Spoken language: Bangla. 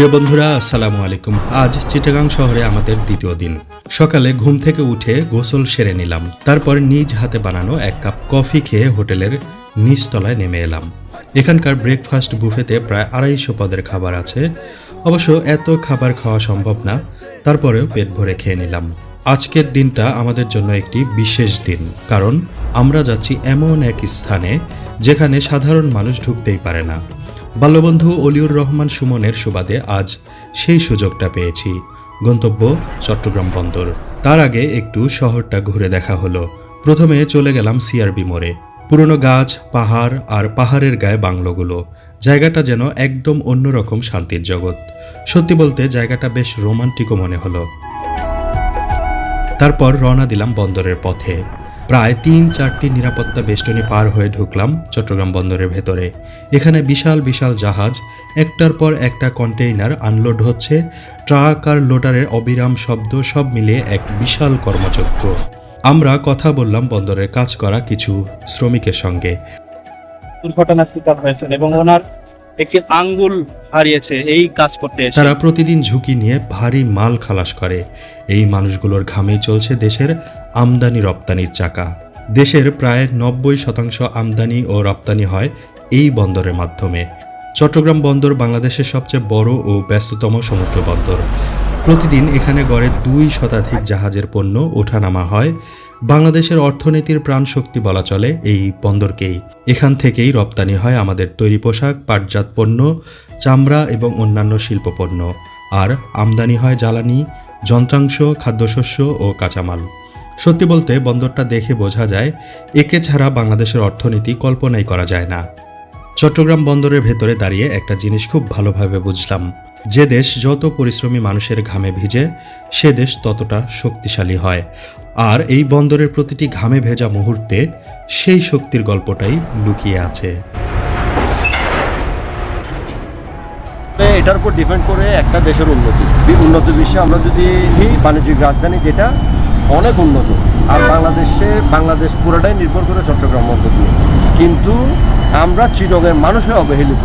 প্রিয় বন্ধুরা, আসসালামু আলাইকুম। আজ চিটাগাং শহরে আমাদের দ্বিতীয় দিন। সকালে ঘুম থেকে উঠে গোসল সেরে নিলাম। তারপর নিজ হাতে বানানো এক কাপ কফি খেয়ে হোটেলের নিচতলায় নেমে এলাম। এখানকার ব্রেকফাস্ট বুফেতে প্রায় আড়াইশো পদের খাবার আছে। অবশ্য এত খাবার খাওয়া সম্ভব না, তারপরেও পেট ভরে খেয়ে নিলাম। আজকের দিনটা আমাদের জন্য একটি বিশেষ দিন, কারণ আমরা যাচ্ছি এমন এক স্থানে যেখানে সাধারণ মানুষ ঢুকতেই পারে না। বাল্যবন্ধু অলিউর রহমান সুমনের সুবাদে আজ সেই সুযোগটা পেয়েছি। গন্তব্য চট্টগ্রাম বন্দর। তার আগে একটু শহরটা ঘুরে দেখা হলো। প্রথমে চলে গেলাম সিআরবি মোড়ে। পুরনো গাছ, পাহাড় আর পাহাড়ের গায়ে বাংলোগুলো। জায়গাটা যেন একদম অন্যরকম শান্তির জগৎ। সত্যি বলতে জায়গাটা বেশ রোমান্টিকও মনে হলো। তারপর রওনা দিলাম বন্দরের পথে। প্রায় তিন চারটি নিরাপত্তা বেষ্টনী পার হয়ে ঢুকলাম চট্টগ্রাম বন্দরের ভেতরে। এখানে বিশাল বিশাল জাহাজ, একটার পর একটা কন্টেইনার আনলোড হচ্ছে, ট্রাক আর লোডারের অবিরাম শব্দ সব মিলিয়ে এক বিশাল কর্মযজ্ঞ আমরা কথা বললাম বন্দরের কাজ করা কিছু শ্রমিকের সঙ্গে। দুর্ঘটনার শিকার হয়েছেন এবং ওনার একটি আঙ্গুল হারিয়েছে, এই কাজ করতে তারা প্রতিদিন ঝুঁকি নিয়ে ভারী মাল খালাস করে। এই মানুষগুলোর ঘামেই চলছে দেশের আমদানি রপ্তানির চাকা। দেশের প্রায় নব্বই শতাংশ আমদানি ও রপ্তানি হয় এই বন্দরের মাধ্যমে। চট্টগ্রাম বন্দর বাংলাদেশের সবচেয়ে বড় ও ব্যস্ততম সমুদ্র বন্দর। প্রতিদিন এখানে গড়ে দুই শতাধিক জাহাজের পণ্য ওঠানামা হয়। বাংলাদেশের অর্থনীতির প্রাণশক্তি বলা চলে এই বন্দরকেই। এখান থেকেই রপ্তানি হয় আমাদের তৈরি পোশাক, পাটজাত পণ্য, চামড়া এবং অন্যান্য শিল্পপণ্য। আর আমদানি হয় জ্বালানি, যন্ত্রাংশ, খাদ্যশস্য ও কাঁচামাল। সত্যি বলতে বন্দরটা দেখে বোঝা যায়, একে ছাড়া বাংলাদেশের অর্থনীতি কল্পনাই করা যায় না। চট্টগ্রাম বন্দরের ভেতরে দাঁড়িয়ে একটা জিনিস খুব ভালোভাবে বুঝলাম। যে দেশ যত পরিশ্রমী মানুষের ঘামে ভিজে, সে দেশ ততটা শক্তিশালী হয়। আর এই বন্দরের প্রতিটি ঘামে ভেজা মুহূর্তে সেই শক্তির গল্পটাই লুকিয়ে আছে। এটার উপর ডিপেন্ড করে একটা দেশের উন্নতি। উন্নত বিশ্বে আমরা যদি বাণিজ্যিক রাজধানী যেটা, অনেক উন্নত। আর বাংলাদেশে, বাংলাদেশ পুরোটাই নির্ভর করে চট্টগ্রাম বন্দর দিয়ে। কিন্তু আমরা চিরগের মানুষে অবহেলিত।